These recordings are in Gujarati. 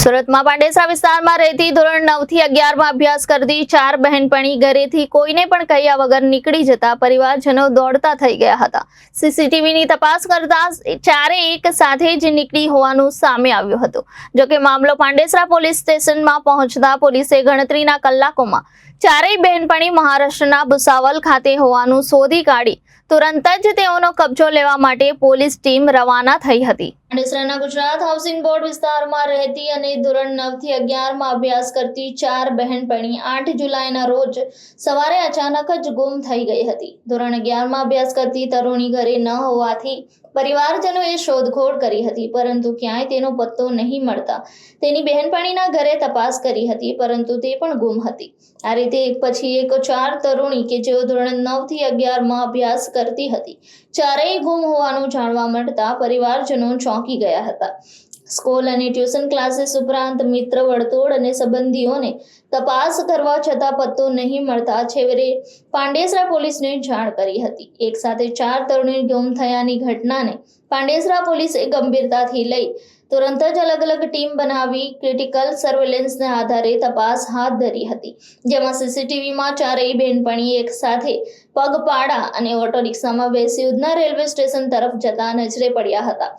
સુરતમાં પાંડેસરા વિસ્તારમાં રહેતી ધોરણ નવથી અગિયારમાં અભ્યાસ કરતી ચાર બહેનપણી ઘરેથી કોઈને પણ કહ્યા વગર નીકળી જતા પરિવારજનો દોડતા થઈ ગયા હતા. સીસીટીવીની તપાસ કરતા ચારે એક સાથે જ નીકળી હોવાનું સામે આવ્યું હતું. જોકે મામલો પાંડેસરા પોલીસ સ્ટેશનમાં પહોંચતા પોલીસે ગણતરીના કલાકોમાં ચારેય બહેનપણી મહારાષ્ટ્રના ભુસાવલ ખાતે હોવાનું શોધી કાઢી. તુરંત જ તેઓનો કબજો લેવા માટે પોલીસ ટીમ રવાના થઈ હતી. પાંડેસરાના ગુજરાત હાઉસિંગ બોર્ડ વિસ્તારમાં રહેતી અને ધોરણ નવથી અગિયારમાં અભ્યાસ કરતી ચાર બહેનપણી આઠ જુલાઈના રોજ સવારે અચાનક જ ગુમ થઈ ગઈ હતી. ધોરણ અગિયારમાં અભ્યાસ કરતી તરુણી ઘરે ન હોવાથી પરિવારજનોએ શોધખોળ કરી હતી, પરંતુ ક્યાંય તેનો પત્તો નહીં મળતા. તેની બહેનપણીના ઘરે તપાસ કરી હતી, પરંતુ તે પણ ગુમ હતી. આ રીતે એક પછી એક ચાર તરુણી કે જેઓ ધોરણ નવથી અગિયારમાં અભ્યાસ કરતી હતી, ચારેય ગુમ હોવાનું જાણવા મળતા પરિવારજનો ચોંકી ગયા હતા. સ્કૂલ અને ટ્યુશન ક્લાસીસ ઉપરાંત મિત્ર વર્તુળ અને સંબંધીઓને તપાસ કરવા છતાં પત્તો નહીં મળતા છેવરે પાંડેસરા પોલીસને જાણ કરી હતી. એક સાથે ચાર તરુણી ગુમ થયાની ઘટનાને પાંડેસરા પોલીસે ગંભીરતાથી લઈ તુરંત જ અલગ અલગ ટીમ બનાવી ક્રિટિકલ સર્વેલન્સને આધારે તપાસ હાથ ધરી હતી. જેમાં સીસીટીવીમાં ચારેય બહેનપણી એક સાથે પગપાળા અને ઓટો રિક્ષામાં બેસી ઉધના રેલવે સ્ટેશન તરફ જતા નજરે પડ્યા હતા.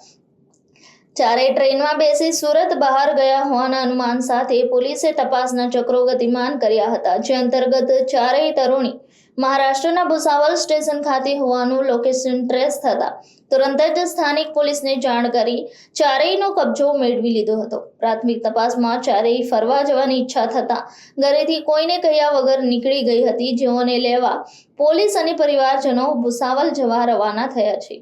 ચારેય ટ્રેનમાં બેસી સુરત બહાર ગયા હોવાના અનુમાન સાથે પોલીસે તપાસના ચક્રો ગતિમાન કર્યા હતા, જે અંતર્ગત ચારેય તરુણી મહારાષ્ટ્રના ભુસાવલ સ્ટેશન ખાતે હોવાનું લોકેશન ટ્રેસ થતા તુરંત જ સ્થાનિક પોલીસને જાણ કરી ચારેયનો કબજો મેળવી લીધો હતો. પ્રાથમિક તપાસમાં ચારેય ફરવા જવાની ઈચ્છા થતા ઘરેથી કોઈને કહ્યા વગર નીકળી ગઈ હતી. જેઓને લેવા પોલીસ અને પરિવારજનો ભુસાવલ જવા રવાના થયા છે.